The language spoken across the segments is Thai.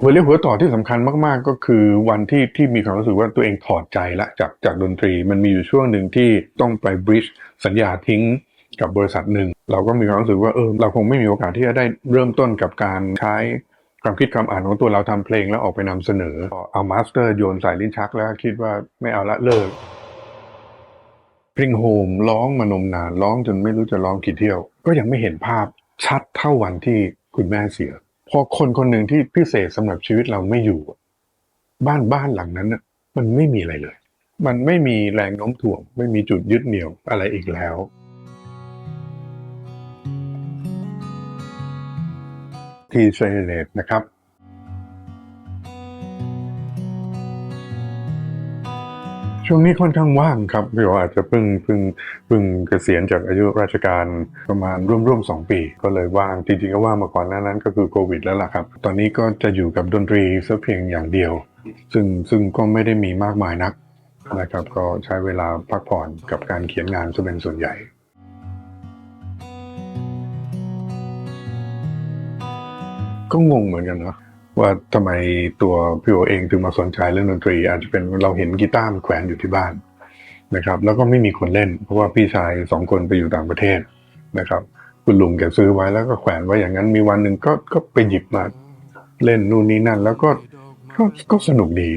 หัวเรียวหัวต่อที่สำคัญมากๆ ก็คือวันที่ที่มีความรู้สึกว่าตัวเองถอดใจละจากจากดนตรี มันมีอยู่ช่วงหนึ่งที่ต้องไปบริดจ์สัญญาทิ้งกับบริษัทหนึ่ง เราก็มีความรู้สึกว่าเออเราคงไม่มีโอกาสที่จะได้เริ่มต้นกับการใช้ความคิดความอ่านของตัวเราทำเพลงแล้วออกไปนำเสนอเอามาสเตอร์โยนใส่ลิ้นชักแล้วคิดว่าไม่เอาละเลิกพริงโฮมร้องมานมนานร้องจนไม่รู้จะร้องกี่เที่ยว ก็ยังไม่เห็นภาพชัดเท่าวันที่คุณแม่เสีย อคนคนหนึ่งที่พิเศษสำหรับชีวิตเราไม่อยู่ บ้านบ้านหลังนั้นน่ะมันไม่มีอะไรเลย มันไม่มีแรงโน้มถ่วง ไม่มีจุดยึดเหนี่ยวอะไรอีกแล้ว ทีเซเลตนะครับ ช่วงนี้ค่อนข้างว่างครับพี่โออาจจะเพิ่งเพิ่งเพิ่งเกษียณจากอายุราชการประมาณร่วมๆสองปี ก็เลยว่างจริงๆก็ว่างมาก่อนหน้านั้นก็คือโควิดแล้วล่ะครับ ตอนนี้ก็จะอยู่กับดนตรีซะเพียงอย่างเดียว ซึ่งซึ่งก็ไม่ได้มีมากมายนักนะครับ ก็ใช้เวลาพักผ่อนกับการเขียนงานซะเป็นส่วนใหญ่ก็งงเหมือนกันเนาะ ว่าทำไมตัวพี่โอเองถึงมาสนใจเรื่องดนตรี อาจจะเป็นเราเห็นกีตาร์มันแขวนอยู่ที่บ้านนะครับ แล้วก็ไม่มีคนเล่น เพราะว่าพี่ชายสองคนไปอยู่ต่างประเทศนะครับ คุณลุงแกซื้อไว้แล้วก็แขวนไว้อย่างนั้นมีวันหนึ่งก็ก็ไปหยิบมาเล่นนู่นนี่นั่น แล้วก็ก็ก็สนุกดี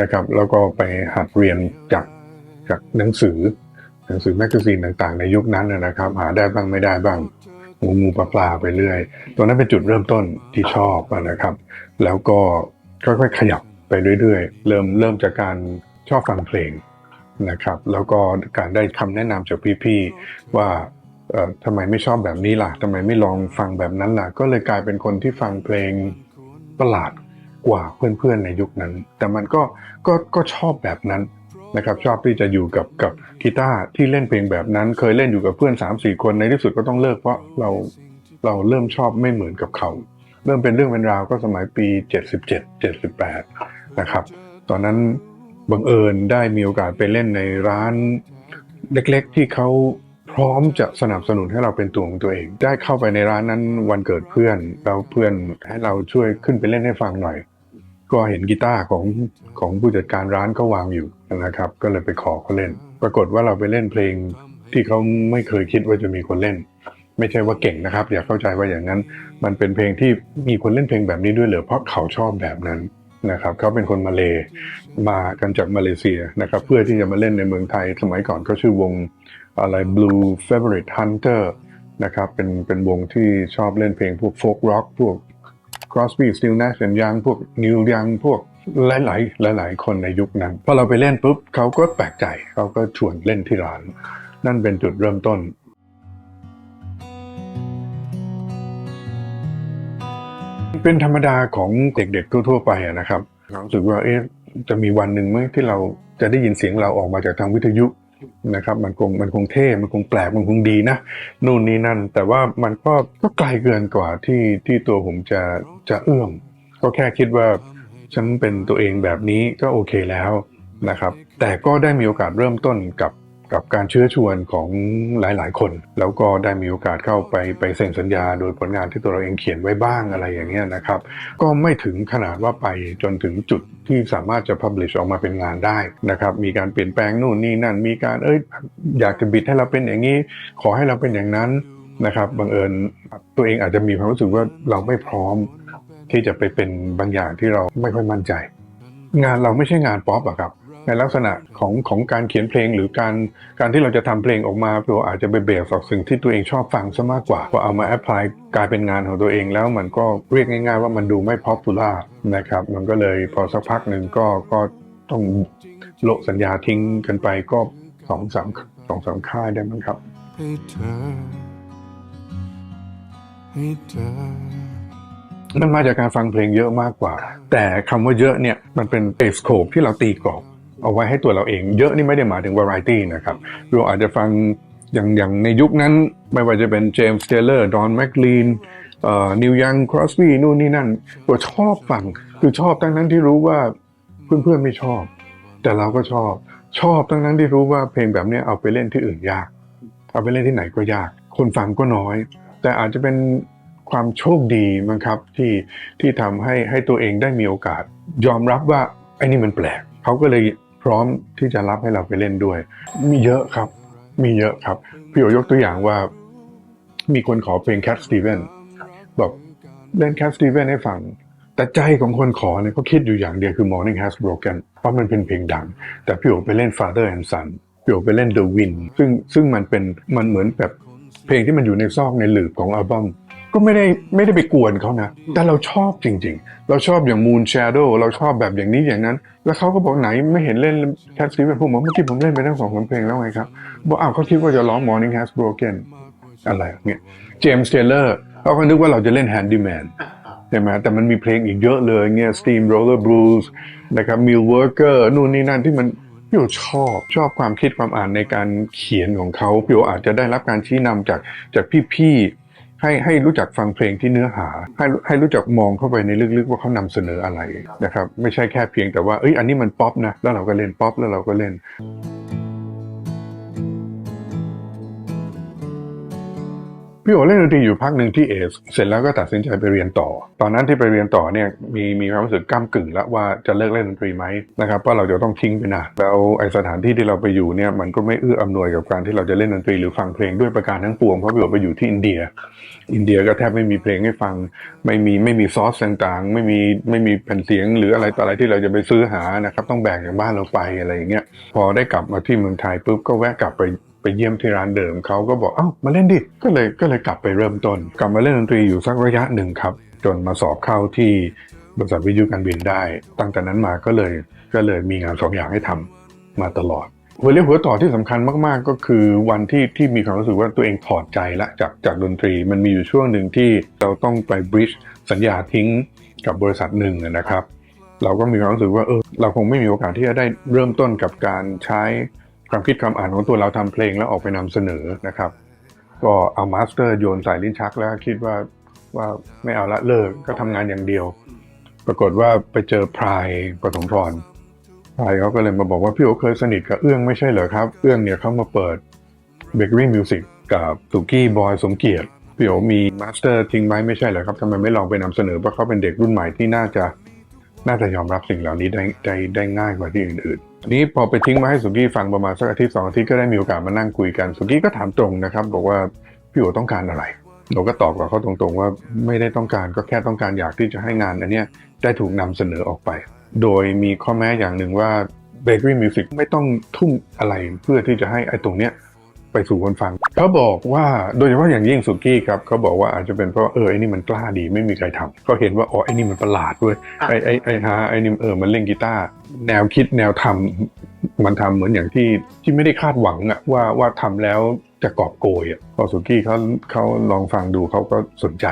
นะครับ แล้วก็ไปหัดเรียนจากจากหนังสือหนังสือแมกกาซีนต่างๆ ในยุคนั้นนะครับ หาได้บ้างไม่ได้บ้าง งูงูปลาปลาไปเรื่อย ตัวนั้นเป็นจุดเริ่มต้นที่ชอบนะครับ แล้วก็ค่อยๆขยับไปเรื่อยๆ เริ่มเริ่มจากการชอบฟังเพลงนะครับ แล้วก็การได้คำแนะนำจากพี่ๆว่าเอ่อทำไมไม่ชอบแบบนี้ล่ะทำไมไม่ลองฟังแบบนั้นล่ะ ก็เลยกลายเป็นคนที่ฟังเพลงประหลาดกว่าเพื่อนๆในยุคนั้น แต่มันก็ก็ก็ชอบแบบนั้น นะครับชอบที่จะอยู่กับกับกีตาร์ที่เล่นเพลงแบบนั้น เคยเล่นอยู่กับเพื่อน3ามสี่คนในที่สุดก็ต้องเลิกเพราะเราเราเริ่มชอบไม่เหมือนกับเขาเริ่มเป็นเรื่องเป็นราวก็สมัยปี 77 78 นะครับ ตอนนั้นบังเอิญได้มีโอกาสไปเล่นในร้านเล็กๆ ที่เขาพร้อมจะสนับสนุนให้เราเป็นตัวของตัวเอง ได้เข้าไปในร้านนั้นวันเกิดเพื่อนแล้วเพื่อนให้เราช่วยขึ้นไปเล่นให้ฟังหน่อย ก็เห็นกีตาร์ของของผู้จัดการร้านก็วางอยู่นะครับ ก็เลยไปขอเขาเล่น ปรากฏว่าเราไปเล่นเพลงที่เขาไม่เคยคิดว่าจะมีคนเล่น ไม่ใช่ว่าเก่งนะครับ อย่าเข้าใจว่าอย่างนั้น มันเป็นเพลงที่มีคนเล่นเพลงแบบนี้ด้วยเหรอเพราะเขาชอบแบบนั้นนะครับเขาเป็นคนมาเลมากันจากมาเลเซียนะครับ เพื่อที่จะมาเล่นในเมืองไทย สมัยก่อนเขาชื่อวงอะไร Blue Favorite Hunter นะครับเป็นเป็นวงที่ชอบเล่นเพลงพวกโฟกร็อกพวก Crosby Still Nash and Young พวก Neil Young พวกหลายๆหลาย ๆ คนในยุคนั้นพอเราไปเล่นปุ๊บเขาก็แปลกใจเขาก็ชวนเล่นที่ร้าน นั่นเป็นจุดเริ่มต้นเป็นธรรมดาของเด็กๆทั่วๆไปนะครับรู้สึกว่าเอ๊ะจะมีวันหนึ่งไหมที่เราจะได้ยินเสียงเราออกมาจากทางวิทยุ นะครับมันคงมันคงเท่มันคงแปลกมันคงดีนะนู่นนี่นั่น แต่ว่ามันก็ก็ไกลเกินกว่าที่ที่ตัวผมจะจะเอื้อมก็แค่คิดว่าฉันเป็นตัวเองแบบนี้ก็โอเคแล้วนะครับ แต่ก็ได้มีโอกาสเริ่มต้นกับ กับการเชื้อชวนของหลาย ๆ คน แล้วก็ได้มีโอกาสเข้าไปไปเซ็นสัญญา โดยผลงานที่ตัวเราเองเขียนไว้บ้างอะไรอย่างเงี้ยนะครับ ก็ไม่ถึงขนาดว่าไปจนถึงจุดที่สามารถจะ publish ออกมาเป็นงานได้นะครับ มีการเปลี่ยนแปลงนู่นนี่นั่น มีการเอ้ยอยากจะบิดให้เราเป็นอย่างนี้ ขอให้เราเป็นอย่างนั้นนะครับบังเอิญตัวเองอาจจะมีความรู้สึกว่าเราไม่พร้อมที่จะไปเป็นบางอย่างที่เราไม่ค่อยมั่นใจ งานเราไม่ใช่งานป๊อปอะครับ ในลักษณะของของการเขียนเพลงหรือการการที่เราจะทำเพลงออกมาเพื่อาจจะไปเบสจากสิ่งที่ตัวเองชอบฟังซะมากกว่าพอเอามาแอพพลายกลายเป็นงานของตัวเองแล้วมันก็เรียกง่าย ๆ ว่ามันดูไม่ป๊อปปูล่านะครับมันก็เลยพอสักพักหนึ่งก็ก็ต้องโละสัญญาทิ้งกันไปก็สองสามสองสามค่ายได้มั้งครับให้เธอให้เธอมันมาจากการฟังเพลงเยอะมากกว่า แต่คำว่าเยอะเนี่ย มันเป็นเอสโคปที่เราตีกรอบ เอาไว้ให้ตัวเราเอง เยอะนี่ไม่ได้หมายถึงวาไรตี้นะครับเราอาจจะฟังอย่างอย่างในยุคนั้นไม่ว่าจะเป็นเจมส์เทเลอร์ดอนแมคลีนนิวยังครอสบีนู่นนี่นั่นก็ชอบฟังคือชอบทั้งนั้นที่รู้ว่าเพื่อนๆไม่ชอบ แต่เราก็ชอบชอบทั้งนั้นที่รู้ว่าเพลงแบบนี้เอาไปเล่นที่อื่นยาก เอาไปเล่นที่ไหนก็ยาก คนฟังก็น้อย แต่อาจจะเป็นความโชคดีมั้งครับที่ที่ทำให้ให้ตัวเองได้มีโอกาส ยอมรับว่าไอ้นี่มันแปลกเขาก็เลย พร้อมที่จะรับให้เราไปเล่นด้วย มีเยอะครับ มีเยอะครับ พี่โอยกตัวอย่างว่า มีคนขอเพลง Cat Steven บอกเล่น Cat Steven ให้ฟัง แต่ใจของคนขอเนี่ยเขาคิดอยู่อย่างเดียวคือ Morning Has Broken เพราะมันเป็นเพลงดัง แต่พี่โอไปเล่น Father and Son พี่โอไปเล่น The Wind ซึ่งซึ่งมันเป็นมันเหมือนแบบเพลงที่มันอยู่ในซอกในหลืบของอัลบั้ม ก็ไม่ได้ไม่ได้ไปกวนเขานะ แต่เราชอบจริง ๆ เราชอบอย่าง Moon Shadow เราชอบแบบอย่างนี้อย่างนั้น แล้วเขาก็บอกไหนไม่เห็นเล่น Cat Steven ผมบอกเมื่อกี้ผมเล่นไปทั้งสองสาเพลงแล้วไงครับ บอกอ้าวเขาคิดว่าจะร้อง Morning Has Broken อะไรอย่างเงี้ยเจมส์เทเลอร์เขาก็นึกว่าเราจะเล่น Handyman ใช่ไหมแต่มันมีเพลงอีกเยอะเลยเงี้ย Steamroller Blues นะครับ Mill Worker นู่นนี่นั่นที่มันพี่โอชอบชอบความคิดความอ่านในการเขียนของเขาพี่โออาจจะได้รับการชี้นำจากจากพี่ๆ ให้ให้รู้จักฟังเพลงที่เนื้อหา ให้ให้รู้จักมองเข้าไปในลึกๆว่าเขานำเสนออะไรนะครับ ไม่ใช่แค่เพียงแต่ว่าเอ้ยอันนี้มันป๊อปนะแล้วเราก็เล่นป๊อปแล้วเราก็เล่น พี่โอเล่นดนตรีอยู่พักหนึ่งที่เอสเสร็จแล้วก็ตัดสินใจไปเรียนต่อ ตอนนั้นที่ไปเรียนต่อเนี่ยมีมีความรู้สึกก้ามกึ่งแล้วว่าจะเลิกเล่นดนตรีไหมนะครับเพราะเราจะต้องทิ้งไปนานแล้วไอสถานที่ที่เราไปอยู่เนี่ยมันก็ไม่เอื้ออำนวยกับการที่เราจะเล่นดนตรีหรือฟังเพลงด้วยประการทั้งปวงเพราะพี่โอไปอยู่ที่อินเดีย อินเดียก็แทบไม่มีเพลงให้ฟัง ไม่มีไม่มีซอสต่างๆไม่มีไม่มีแผ่นเสียง หรืออะไรต่ออะไรที่เราจะไปซื้อหานะครับต้องแบกจากบ้านเราไปอะไรอย่างเงี้ยพอได้กลับมาที่เมืองไทยปุ๊บก็แวะกลับไป ไปเยี่ยมที่ร้านเดิมเขาก็บอกเอ้ามาเล่นดิก็เลยก็เลยกลับไปเริ่มต้น กลับมาเล่นดนตรีอยู่สักระยะหนึ่งครับ จนมาสอบเข้าที่บริษัทวิทยุการบินได้ ตั้งแต่นั้นมาก็เลยก็เลยมีงานสองอย่างให้ทำมาตลอดหัวเรียวหัวต่อที่สำคัญมาก ๆ ก็คือวันที่ที่มีความรู้สึกว่าตัวเองถอดใจละจากจากดนตรี มันมีอยู่ช่วงหนึ่งที่เราต้องไปบริดจ์สัญญาทิ้งกับบริษัทหนึ่งนะครับ เราก็มีความรู้สึกว่าเออเราคงไม่มีโอกาสที่จะได้เริ่มต้นกับการใช้ ความคิดความอ่านของตัวเราทำเพลงแล้วออกไปนำเสนอนะครับ ก็เอามาสเตอร์โยนใส่ลิ้นชักแล้วคิดว่าว่าไม่เอาละเลิกก็ทำงานอย่างเดียว ปรากฏว่าไปเจอพรายปฐมพรพายเขาก็เลยมาบอกว่าพี่โอเคยสนิทกับเอื้องไม่ใช่เหรอครับ เอื้องเนี่ยเขามาเปิดเบเกอรี่มิวสิกกับตุกี้บอยสมเกียรติพี่โอมีมาสเตอร์ทิ้งไว้ไม่ใช่เหรอครับทำไมไม่ลองไปนำเสนอเพราะเขาเป็นเด็กรุ่นใหม่ที่น่าจะน่าจะยอมรับสิ่งเหล่านี้ได้ได้ได้ง่ายกว่าที่อื่นๆ ทีนี้พอไปทิ้งมาให้สุกี้ฟังประมาณสักอาทิตย์สองอาทิตย์ก็ได้มีโอกาสมานั่งคุยกันสุกี้ก็ถามตรงนะครับบอกว่าพี่โอต้องการอะไรเราก็ตอบกับเขาตรงๆว่าไม่ได้ต้องการก็แค่ต้องการอยากที่จะให้งานอันนี้ได้ถูกนำเสนอออกไป โดยมีข้อแม้อย่างหนึ่งว่า Bakery Music ไม่ต้องทุ่มอะไรเพื่อที่จะให้ไอ้ตรงเนี้ย ไปสู่คนฟังเขาบอกว่าโดยเฉพาะอย่างยิ่งสุกี้ครับเขาบอกว่าอาจจะเป็นเพราะเออไอ้นี่มันกล้าดีไม่มีใครทำเขาเห็นว่าอ๋อไอ้นี่มันประหลาดเว้ยไอ้ไอ้ไอ้ฮาไอ้นี่เออมันเล่นกีตาร์แนวคิดแนวทำมันทำเหมือนอย่างที่ที่ไม่ได้คาดหวังอะว่าว่าทำแล้วจะกอบโกยอะพอสุกี้เขาเขาลองฟังดูเขาก็สนใจ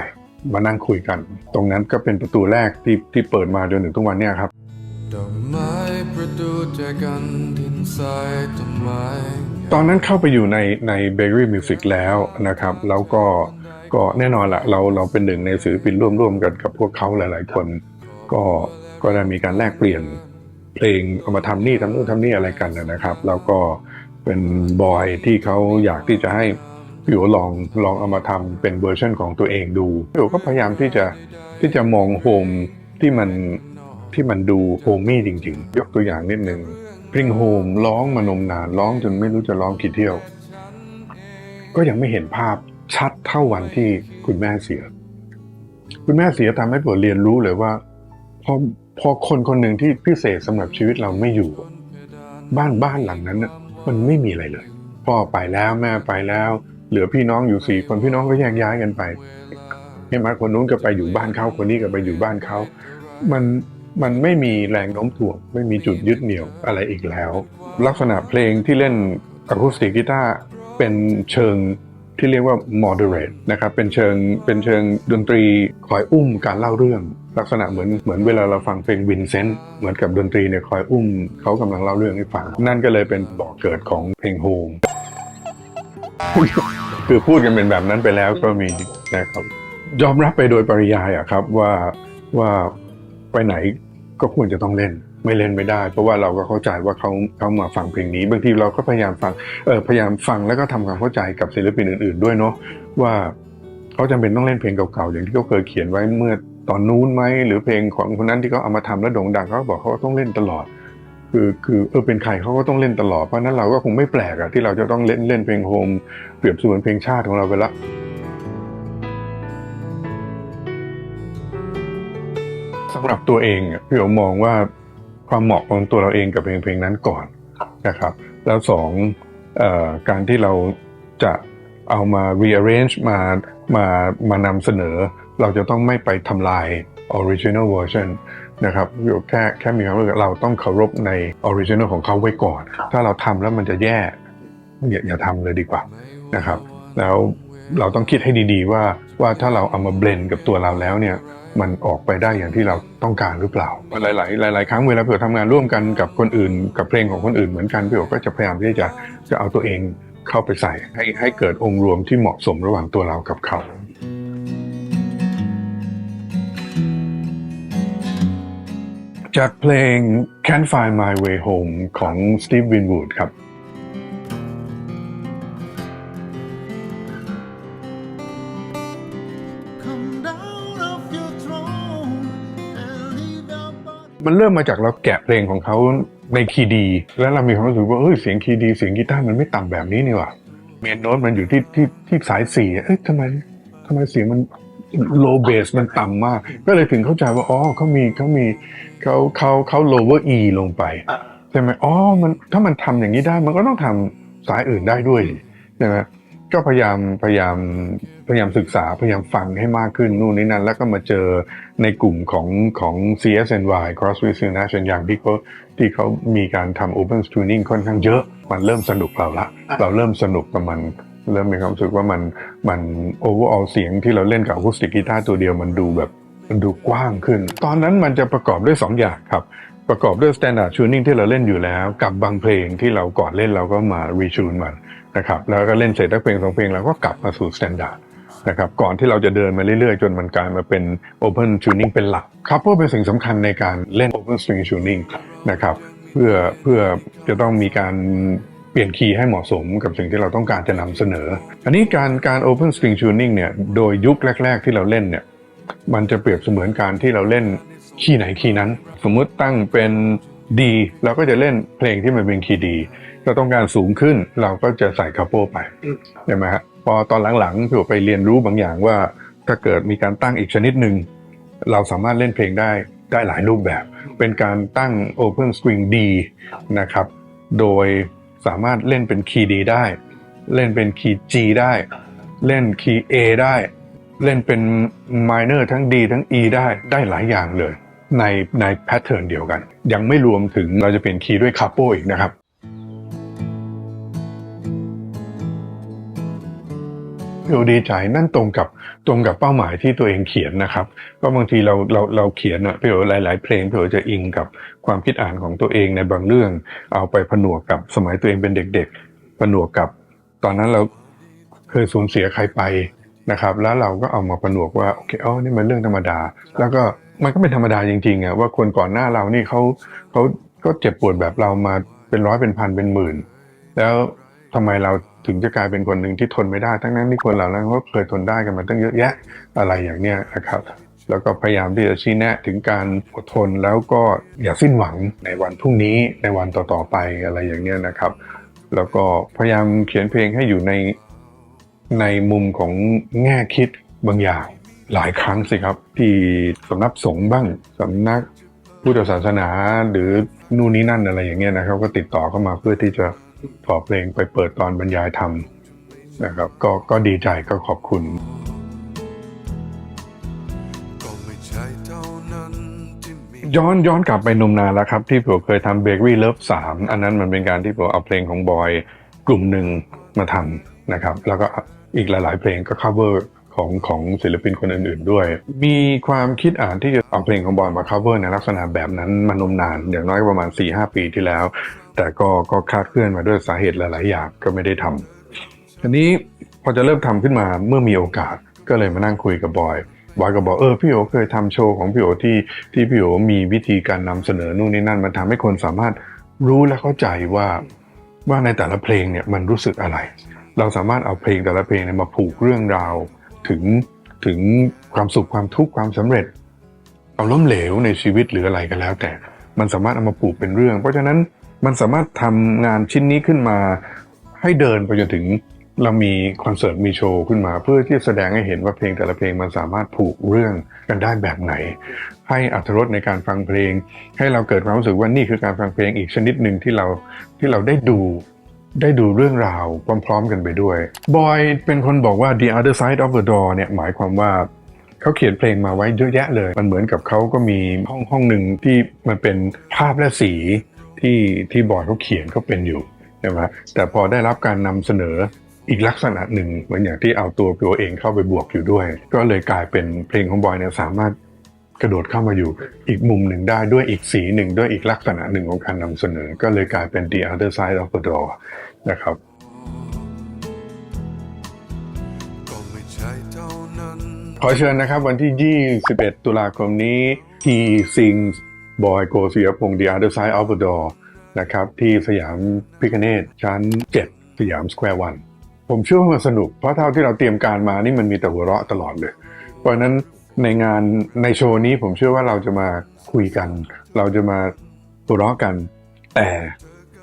มานั่งคุยกัน ตรงนั้นก็เป็นประตูแรกที่ที่เปิดมาจนถึงทุกวันเนี้ยครับดอกไม้ประดูใจกันดินทรายต้นไม้ ตอนนั้นเข้าไปอยู่ในใน Bakery Music แล้วนะครับ แล้วก็ก็แน่นอนละเราเราเป็นหนึ่งในศิลปินร่วมร่วมกันกับพวกเขาหลาย ๆ คน ก็ก็ได้มีการแลกเปลี่ยนเพลงเอามาทำนี่ทำนู่นทำนี่อะไรกันนะครับ แล้วก็เป็นบอยที่เขาอยากที่จะให้พี่โอลองลองเอามาทำเป็นเวอร์ชันของตัวเองดูพี่โอก็พยายามที่จะที่จะมองโฮมที่มันที่มันดูโฮมมี่จริง ๆ ยกตัวอย่างนิดนึง พริงโฮมร้องมานมนานร้องจนไม่รู้จะร้องกี่เที่ยว ก็ยังไม่เห็นภาพชัดเท่าวันที่คุณแม่เสีย คุณแม่เสียทำให้ผมเรียนรู้เลยว่าพอพอคนคนหนึ่งที่พิเศษสำหรับชีวิตเราไม่อยู่ บ้านบ้านหลังนั้นมันไม่มีอะไรเลย พ่อไปแล้วแม่ไปแล้ว เหลือพี่น้องอยู่สี่คนพี่น้องก็แยกย้ายกันไปใช่ไหมคนนู้นก็ไปอยู่บ้านเขาคนนี้ก็ไปอยู่บ้านเขา มัน มันไม่มีแรงโน้มถ่วงไม่มีจุดยึดเหนี่ยวอะไรอีกแล้ว ลักษณะเพลงที่เล่นอะคูสติกกีตาร์เป็นเชิงที่เรียกว่า moderate นะครับเป็นเชิงเป็นเชิงดนตรีคอยอุ้มการเล่าเรื่อง ลักษณะเหมือนเหมือนเวลาเราฟังเพลงวินเซนต์เหมือนกับดนตรีเนี่ยคอยอุ้มเขากำลังเล่าเรื่องให้ฟัง นั่นก็เลยเป็นบ่อกเกิดของเพลงโฮมคือพูดกันเป็นแบบนั้นไปแล้วก็มีนะครับยอมรับไปโดยปริยายอะครับว่าว่า ไปไหนก็ควรจะต้องเล่นไม่เล่นไม่ได้ เพราะว่าเราก็เข้าใจว่าเขาเขามาฟังเพลงนี้ บางทีเราก็พยายามฟังเออพยายามฟังแล้วก็ทำความเข้าใจกับศิลปินอื่น ๆ ด้วยเนาะว่าเขาจำเป็นต้องเล่นเพลงเก่าๆอย่างที่เขาเคยเขียนไว้เมื่อตอนนู้นไหมหรือเพลงของคนนั้นที่เขาเอามาทำแล้วโด่งดังเขาบอกเขาต้องเล่นตลอด คือคือเออเป็นใครเขาก็ต้องเล่นตลอดเพราะฉะนั้นเราก็คงไม่แปลกอะที่เราจะต้องเล่นเล่นเพลงโฮมเปรียบเสมือนเพลงชาติของเราไปละ สำหรับตัวเองอะพี่โอมองว่าความเหมาะของตัวเราเองกับเพลงเพลงนั้นก่อนนะครับ แล้วสองเอ่อการที่เราจะเอามา rearrange มามามานำเสนอ เราจะต้องไม่ไปทำลาย original version นะครับพี่โอแค่แค่มีความรู้สึกเราต้องเคารพใน original ของเขาไว้ก่อน ถ้าเราทำแล้วมันจะแย่อย่าอย่าทำเลยดีกว่านะครับ แล้วเราต้องคิดให้ดีๆว่าว่าถ้าเราเอามาเบลนกับตัวเราแล้วเนี่ย มันออกไปได้อย่างที่เราต้องการหรือเปล่า หลาย ๆ หลาย ๆ ครั้งเวลาเผื่อทำงานร่วมกันกับคนอื่น กับเพลงของคนอื่นเหมือนกันพี่โอก็จะพยายามที่จะจะเอาตัวเองเข้าไปใส่ ให้ให้เกิดองค์รวมที่เหมาะสมระหว่างตัวเรากับเขาจากเพลง Can't Find My Way Home ของ Steve Winwood ครับ มันเริ่มมาจากเราแกะเพลงของเขาในคีย์ดี แล้วเรามีความรู้สึกว่าเอ้ยเสียงคีย์ดี เสียงกีตาร์มันไม่ต่ำแบบนี้นี่หว่าเมนโน้ตมันอยู่ที่ที่ที่สายสี่เอ้ยทำไมทำไมเสียงมันโลเบสมันต่ำมาก ก็เลยถึงเข้าใจว่าอ๋อเขามีเขามีเขาเขาเขา lower e ลงไปอะใช่ไหมอ๋อมันถ้ามันทำอย่างนี้ได้มันก็ต้องทำสายอื่นได้ด้วยใช่ไหม ก็พยายามพยายามพยายามศึกษาพยายามฟังให้มากขึ้นนู่นนี่นั่น แล้วก็มาเจอในกลุ่มของของ CSNY Crosby Stills Nash Young ที่เขาที่เขามีการทำ Open Tuning ค่อนข้างเยอะ มันเริ่มสนุกเราละอะเราเริ่มสนุกกับมัน เริ่มมีความรู้สึกว่ามันมัน overall เสียงที่เราเล่นกับ acoustic guitar ตัวเดียวมันดูแบบมันดูกว้างขึ้น ตอนนั้นมันจะประกอบด้วย 2 อย่างครับประกอบด้วย standard tuning ที่เราเล่นอยู่แล้ว กับบางเพลงที่เราก่อนเล่นเราก็มา retune มัน นะครับแล้วก็เล่นเสร็จแล้วเพลงสองเพลงเราก็กลับมาสู่ standard นะครับก่อนที่เราจะเดินมาเรื่อยๆ จนมันกลายมาเป็น open tuning เป็นหลักครับเพราะเป็นสิ่งสำคัญในการเล่น open string tuning นะครับเพื่อเพื่อจะต้องมีการเปลี่ยนคีย์ให้เหมาะสมกับสิ่งที่เราต้องการจะนำเสนอ อันนี้การการ open string tuning เนี่ยโดยยุคแรก ๆ ที่เราเล่นเนี่ยมันจะเปรียบเสมือนการที่เราเล่นคีย์ไหนคีย์นั้น สมมุติตั้งเป็น D เราก็จะเล่นเพลงที่มันเป็นคีย์ดี เราต้องการสูงขึ้นเราก็จะใส่คาโปไปอืมใช่ไหมฮะพอตอนหลังๆถือไปเรียนรู้บางอย่างว่าถ้าเกิดมีการตั้งอีกชนิดหนึ่งเราสามารถเล่นเพลงได้ได้หลายรูปแบบ เป็นการตั้ง Open String D นะครับ โดยสามารถเล่นเป็นคีย์ D ได้ เล่นเป็นคีย์ G ได้ เล่นคีย์ A ได้ เล่นเป็น minor ทั้ง D ทั้ง E ได้ได้หลายอย่างเลย ในในแพทเทิร์นเดียวกัน ยังไม่รวมถึงเราจะเปลี่ยนคีย์ด้วยคาโปอีกนะครับ เราดีใจนั่นตรงกับตรงกับเป้าหมายที่ตัวเองเขียนนะครับ ก็บางทีเราเราเราเขียนอะพี่โอหลาย ๆ เพลงพี่โอจะอิงกับความคิดอ่านของตัวเองในบางเรื่อง เอาไปผนวกกับสมัยตัวเองเป็นเด็ก ๆ ผนวกกับ ตอนนั้นเราเคยสูญเสียใครไปนะครับ แล้วเราก็เอามาผนวกว่าโอเคอ๋อนี่มันเรื่องธรรมดา แล้วก็มันก็เป็นธรรมดาจริงๆอะว่าคนก่อนหน้าเรานี่เขาเขาก็เจ็บปวดแบบเรามาเป็นร้อยเป็นพันเป็นหมื่น แล้ว ทำไมเราถึงจะกลายเป็นคนหนึ่งที่ทนไม่ได้ ทั้งนั้นที่คนเหล่านั้นก็เคยทนได้กันมาตั้งเยอะแยะอะไรอย่างเนี้ยนะครับ แล้วก็พยายามที่จะชี้แนะถึงการอดทนแล้วก็อย่าสิ้นหวังในวันพรุ่งนี้ในวันต่อๆไปอะไรอย่างเนี้ยนะครับ แล้วก็พยายามเขียนเพลงให้อยู่ในในมุมของแง่คิดบางอย่างหลายครั้งสิครับ ที่สำนักสงฆ์บ้างสำนักพุทธศาสนาหรือนู่นนี่นั่นอะไรอย่างเงี้ยนะครับ ก็ติดต่อเข้ามาเพื่อที่จะ ขอเพลงไปเปิดตอนบรรยายธรรมนะครับก็ก็ดีใจก็ขอบคุณก็ไม่ใช่เท่านั้นที่มีย้อนย้อนกลับไปนมนานแล้วครับ ที่ผมเคยทำเบเกอรี่เลิฟสามอันนั้นมันเป็นการที่ผมเอาเพลงของบอยกลุ่มหนึ่งมาทำนะครับ แล้วก็อีกหลาย ๆ เพลงก็ cover ของของศิลปินคนอื่น ๆ ด้วย มีความคิดอ่านที่จะเอาเพลงของบอยมา cover ในลักษณะแบบนั้นมานมนาน อย่างน้อยก็ประมาณ4-5ปีที่แล้ว แต่ก็ก็คาดเคลื่อนมาด้วยสาเหตุหลาย ๆ อย่างก็ไม่ได้ทำทีนี้พอจะเริ่มทำขึ้นมาเมื่อมีโอกาสก็เลยมานั่งคุยกับบอยบอยก็บอกเออพี่โอเคยทำโชว์ของพี่โอที่ที่พี่โอมีวิธีการนำเสนอนู่นนี่นั่นมันทำให้คนสามารถรู้และเข้าใจว่าว่าในแต่ละเพลงเนี่ยมันรู้สึกอะไร เราสามารถเอาเพลงแต่ละเพลงเนี่ยมาผูกเรื่องราวถึงถึงความสุขความทุกข์ความสำเร็จเอาล้มเหลวในชีวิตหรืออะไรก็แล้ว แต่มันสามารถเอามาปลูกเป็นเรื่อง เพราะฉะนั้น มันสามารถทำงานชิ้นนี้ขึ้นมาให้เดินไปจนถึงเรามีคอนเสิร์ตมีโชว์ขึ้นมาเพื่อที่จะแสดงให้เห็นว่าเพลงแต่ละเพลงมันสามารถผูกเรื่องกันได้แบบไหน ให้อัตรสในการฟังเพลง ให้เราเกิดความรู้สึกว่านี่คือการฟังเพลงอีกชนิดหนึ่งที่เราที่เราได้ดูได้ดูเรื่องราวพร้อม ๆ กันไปด้วยบอยเป็นคนบอกว่า the other side of the door เนี่ยหมายความว่าเขาเขียนเพลงมาไว้เยอะแยะเลย มันเหมือนกับเขาก็มีห้องห้องหนึ่งที่มันเป็นภาพและสี ที่ที่บอยเขาเขียนเขาเป็นอยู่ใช่ไหมแต่พอได้รับการนำเสนออีกลักษณะหนึ่งเหมือนอย่างที่เอาตัวตัวเองเข้าไปบวกอยู่ด้วย ก็เลยกลายเป็นเพลงของบอยเนี่ยสามารถกระโดดเข้ามาอยู่อีกมุมหนึ่งได้ด้วยอีกสีหนึ่งด้วยอีกลักษณะหนึ่งของการนำเสนอ ก็เลยกลายเป็น the other side of the door นะครับขอเชิญนะครับวันที่ 21 ตุลาคมนี้ He Sings Boy Go ศิยพงศ์ The Other Side of the Door นะครับที่สยามพิคเนตชั้น 7 สยามสแควร์วันผมเชื่อว่ามันสนุก เพราะเท่าที่เราเตรียมการมานี่มันมีแต่หัวเราะตลอดเลย เพราะฉะนั้นในงานในโชว์นี้ผมเชื่อว่าเราจะมาคุยกัน เราจะมาหัวเราะกัน แต่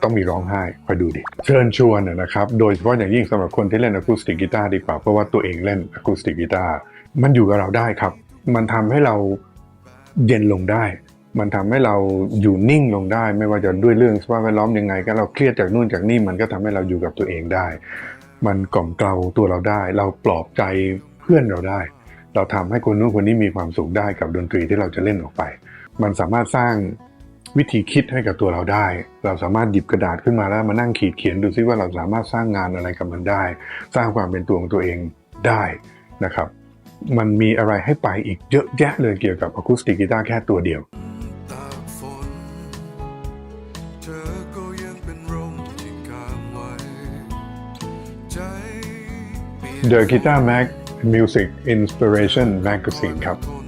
ต้องมีร้องไห้คอยดูดิเชิญชวนนะครับ โดยเฉพาะอย่างยิ่งสำหรับคนที่เล่นอะคูสติกกีตาร์ดีกว่า เพราะว่าตัวเองเล่นอะคูสติกกีตาร์มันอยู่กับเราได้ครับ มันทำให้เราเย็นลงได้ มันทำให้เราอยู่นิ่งลงได้ ไม่ว่าจะด้วยเรื่องสภาพแวดล้อมยังไง ก็เราเครียดจากนู่นจากนี่มันก็ทำให้เราอยู่กับตัวเองได้ มันกล่อมเกลาตัวเราได้ เราปลอบใจเพื่อนเราได้ เราทำให้คนนู้นคนนี้มีความสุขได้กับดนตรีที่เราจะเล่นออกไป มันสามารถสร้างวิธีคิดให้กับตัวเราได้ เราสามารถหยิบกระดาษขึ้นมาแล้วมานั่งขีดเขียนดูซิว่าเราสามารถสร้างงานอะไรกับมันได้ สร้างความเป็นตัวของตัวเองได้นะครับ มันมีอะไรให้ไปอีกเยอะแยะเลยเกี่ยวกับอะคูสติกกีตาร์แค่ตัวเดียว The Guitar Mag Music Inspiration Magazine ครับ